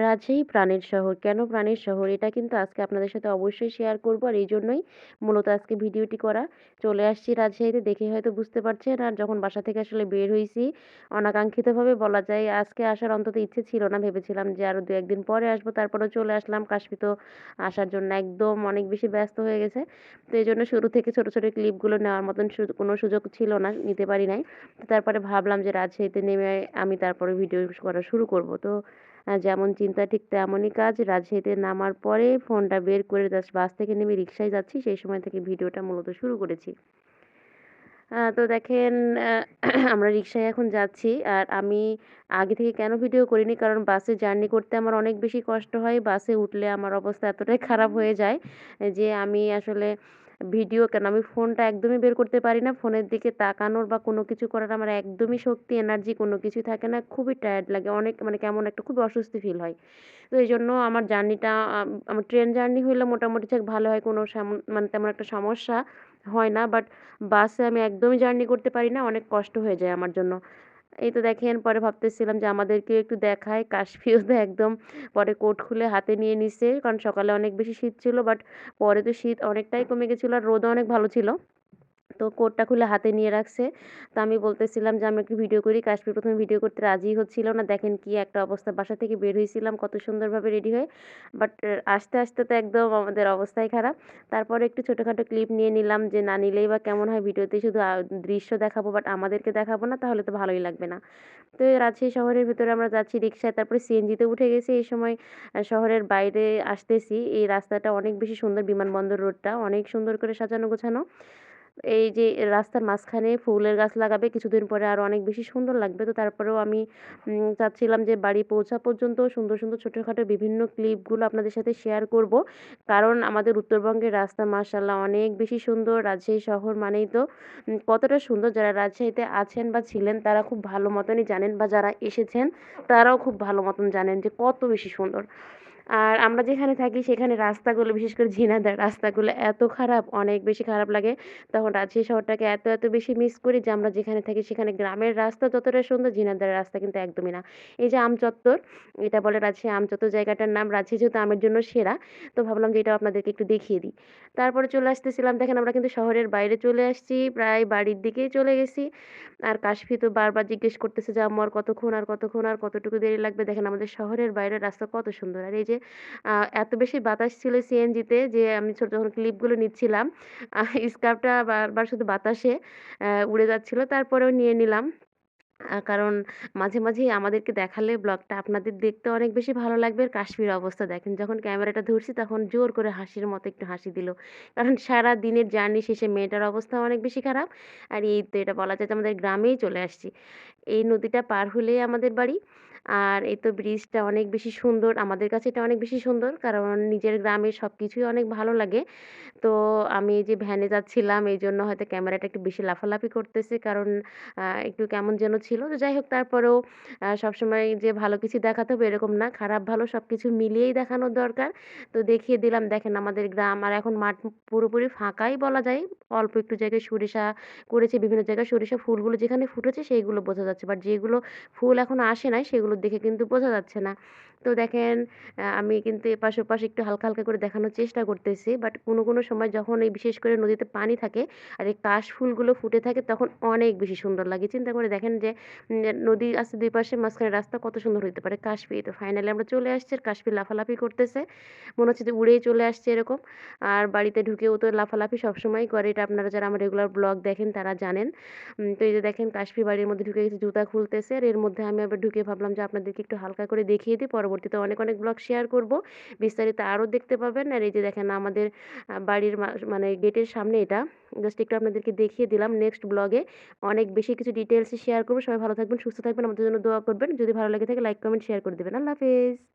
রাজশাহী প্রাণের শহর। কেন প্রাণের শহর? এটা কিন্তু আজকে আপনাদের সাথে অবশ্যই শেয়ার করব আর এই জন্যই মূলত আজকে ভিডিওটি করা। চলে আসছি রাজশাহীতে, দেখে হয়তো বুঝতে পারছেন। আর যখন বাসা থেকে আসলে বের হয়েছি অনাকাঙ্ক্ষিতভাবে বলা যায় আজকে আসার অন্তত ইচ্ছে ছিল না। ভেবেছিলাম যে আরও দু একদিন পরে আসব, তারপরেও চলে আসলাম। কাশপিত আসার জন্য একদম অনেক বেশি ব্যস্ত হয়ে গেছে। তো এই জন্য শুরু থেকে ছোটো ছোটো ক্লিপগুলো নেওয়ার মতন কোনো সুযোগ ছিল না, নিতে পারি নাই। তারপরে ভাবলাম যে রাজশাহীতে নেমে আমি তারপরে ভিডিও করা শুরু করব। তো যেমন চিন্তা ঠিক তেমনই কাজ। রাজশাহীতে নামার পরে ফোনটা বের করে জাস্ট বাস থেকে নেমে রিক্সায় যাচ্ছি, সেই সময় থেকে ভিডিওটা মূলত শুরু করেছি। তো দেখেন আমরা রিক্সায় এখন যাচ্ছি আর আমি আগে থেকে কেন ভিডিও করিনি? কারণ বাসে জার্নি করতে আমার অনেক বেশি কষ্ট হয়। বাসে উঠলে আমার অবস্থা এতটাই খারাপ হয়ে যায় যে আমি আসলে ভিডিও কেন? আমি ফোনটা একদমই বের করতে পারি না। ফোনের দিকে তাকানোর বা কোনো কিছু করার আমার একদমই শক্তি এনার্জি কোনো কিছুই থাকে না। খুবই টায়ার্ড লাগে। অনেক মানে কেমন একটা খুব অস্বস্তি ফিল হয়। তো এই জন্য আমার জার্নিটা আমার ট্রেন জার্নি হইলে মোটামুটি ঠিক ভালো হয়। কোনো মানে তেমন একটা সমস্যা হয় না। বাট বাসে আমি একদমই জার্নি করতে পারি না। অনেক কষ্ট হয়ে যায় আমার জন্য। এই তো দেখেন, পরে ভাবতেছিলাম যে আমাদেরকে একটু দেখায়। কাশফিও তো একদম পরে কোট খুলে হাতে নিয়ে নিছে, কারণ সকালে অনেক বেশি শীত ছিল বাট পরে তো শীত অনেকটাই কমে গেছিল আর রোদও অনেক ভালো ছিল। তো কোটটা খুলে হাতে নিয়ে রাখছে। তো আমি বলতেছিলাম যে, আমি একটু ভিডিও করি। কাশ্মীর প্রথমে ভিডিও করতে রাজি হচ্ছিল না। দেখেন কি একটা অবস্থা। বাসা থেকে বের হয়েছিলাম কত সুন্দরভাবে রেডি হয়ে। বাট আস্তে আস্তে তো একদম আমাদের অবস্থাই খারাপ। তারপরে একটু ছোটোখাটো ক্লিপ নিয়ে নিলাম যে, না নিলেই বা কেমন হয় ভিডিওতে শুধু দৃশ্য দেখাবো বাট আমাদেরকে দেখাবো না, তাহলে তো ভালোই লাগবে না। তো রাজশাহী শহরের ভিতরে আমরা যাচ্ছি রিক্সায় তারপরে সিএনজিতে উঠে গেছি। এই সময় শহরের বাইরে আসতেছি। এই রাস্তাটা অনেক বেশি সুন্দর বিমানবন্দর রোডটা অনেক সুন্দর করে সাজানো গোছানো। এই যে রাস্তার মাঝখানে ফুলের গাছ লাগাবে, কিছুদিন পরে আরও অনেক বেশি সুন্দর লাগবে। তো তারপরেও আমি চাচ্ছিলাম যে বাড়ি পৌঁছা পর্যন্ত সুন্দর সুন্দর ছোটোখাটো বিভিন্ন ক্লিপগুলো আপনাদের সাথে শেয়ার করব। কারণ আমাদের উত্তরবঙ্গের রাস্তা মার্শাল্লাহ অনেক বেশি সুন্দর। রাজশাহী শহর মানেই তো কতটা সুন্দর। যারা রাজশাহীতে আছেন বা ছিলেন, তারা খুব ভালো মতনই জানেন বা যারা এসেছেন, তারাও খুব ভালো মতন জানেন যে কত বেশি সুন্দর। আর আমরা যেখানে থাকি সেখানে রাস্তাগুলো, বিশেষ করে ঝিনাইদহ, রাস্তাগুলো এত খারাপ, অনেক বেশি খারাপ লাগে। তখন রাজশাহী শহরটাকে এত এত বেশি মিস করি যে আমরা যেখানে থাকি সেখানে গ্রামের রাস্তা যতটা সুন্দর, ঝিনাইদহের রাস্তা কিন্তু একদমই না। এই যে আম চত্বর, এটা বলে রাজশাহী আম চত্বর জায়গাটার নাম রাজশাহী যেহেতু আমের জন্য সেরা, তো ভাবলাম যে এটাও আপনাদেরকে একটু দেখিয়ে দিই। তারপরে চলে আসতেছিলাম, দেখেন আমরা কিন্তু শহরের বাইরে চলে আসছি, প্রায় বাড়ির দিকেই চলে গেছি। আর কাশফি তো বারবার জিজ্ঞেস করতেছে যে আমার কতক্ষণ, আর কতক্ষণ, আর কতটুকু দেরি লাগবে? দেখেন আমাদের শহরের বাইরের রাস্তা কত সুন্দর। আর এই যে এত বেশি বাতাস ছিল সিএনজিতে যে আমি ছোট যখন ক্লিপগুলো নিচ্ছিলাম। স্কার্ফটা বারবার শুধু বাতাসে উড়ে যাচ্ছিল। তারপরেও নিয়ে নিলাম। কারণ মাঝে মাঝে আমাদেরকে দেখালে ব্লগটা আপনাদের দেখতে অনেক বেশি ভালো লাগবে। আর কাশ্মীর অবস্থা দেখেন, যখন ক্যামেরাটা ধরছি তখন জোর করে হাসির মতো একটু হাসি দিল। কারণ সারা দিনের জার্নি শেষে মেয়েটার অবস্থা অনেক বেশি খারাপ। আর এই তো এটা বলা যায় যে আমাদের গ্রামেই চলে আসছি। এই নদীটা পার হলেই আমাদের বাড়ি। আর এই তো ব্রিজটা অনেক বেশি সুন্দর। আমাদের কাছে এটা অনেক বেশি সুন্দর, কারণ নিজের গ্রামে সব কিছুই অনেক ভালো লাগে। তো আমি যে ভ্যানে যাচ্ছিলাম, এই জন্য হয়তো ক্যামেরাটা একটু বেশি লাফালাফি করতেছে, কারণ একটু কেমন যেন ছিল। তো যাই হোক, তারপরেও সবসময় যে ভালো কিছু দেখাতে হবে এরকম না। খারাপ, ভালো সব কিছু মিলিয়েই দেখানোর দরকার। তো দেখিয়ে দিলাম, দেখেন আমাদের গ্রাম, আর এখন মাঠ পুরোপুরি ফাঁকাই বলা যায়। অল্প একটু জায়গায় সরিষা করেছে, বিভিন্ন জায়গায় সরিষা ফুলগুলো যেখানে ফুটেছে, সেইগুলো বোঝা যাচ্ছে। বাট যেগুলো ফুল এখনও আসে নাই, সেগুলো দেখে কিন্তু বোঝা যাচ্ছে না। তো দেখেন আমি কিন্তু এপাশ ওপাশ একটু হালকা হালকা করে দেখানোর চেষ্টা করতেছি। বাট কোনো কোনো সময় যখন এই বিশেষ করে নদীতে পানি থাকে আর এই কাশ ফুলগুলো ফুটে থাকে, তখন অনেক বেশি সুন্দর লাগে। চিন্তা করে দেখেন যে নদী আছে দুই পাশে, মাঝখানে রাস্তা কত সুন্দর হতে পারে। কাশফি, তো ফাইনালি আমরা চলে আসছি আর কাশফি লাফালাফি করতেছে। মনে হচ্ছে যে উড়েই চলে আসছে এরকম। আর বাড়িতে ঢুকেও তো লাফালাফি সবসময় করে। এটা আপনারা যারা আমার রেগুলার ব্লগ দেখেন, তারা জানেন। তো এই যে দেখেন, কাশফি বাড়ির মধ্যে ঢুকে গেছে, জুতা খুলতেছে। আর এর মধ্যে আমি আবার ঢুকে ভাবলাম যে আপনাদেরকে একটু হালকা করে দেখিয়ে দিই। পরবর্তীতে অনেক অনেক ব্লগ শেয়ার করব। বিস্তারিত আরও দেখতে পাবেন। আর এই যে দেখেন আমাদের বাড়ির মানে গেটের সামনে এটা জাস্ট একটু আপনাদেরকে দেখিয়ে দিলাম নেক্সট ব্লগে অনেক বেশি কিছু ডিটেলসে শেয়ার করব। সবাই ভালো থাকবেন, সুস্থ থাকবেন। আমাদের জন্য দোয়া করবেন। যদি ভালো লাগে থাকে লাইক কমেন্ট শেয়ার করে দেবেন। আল্লাহ হাফেজ।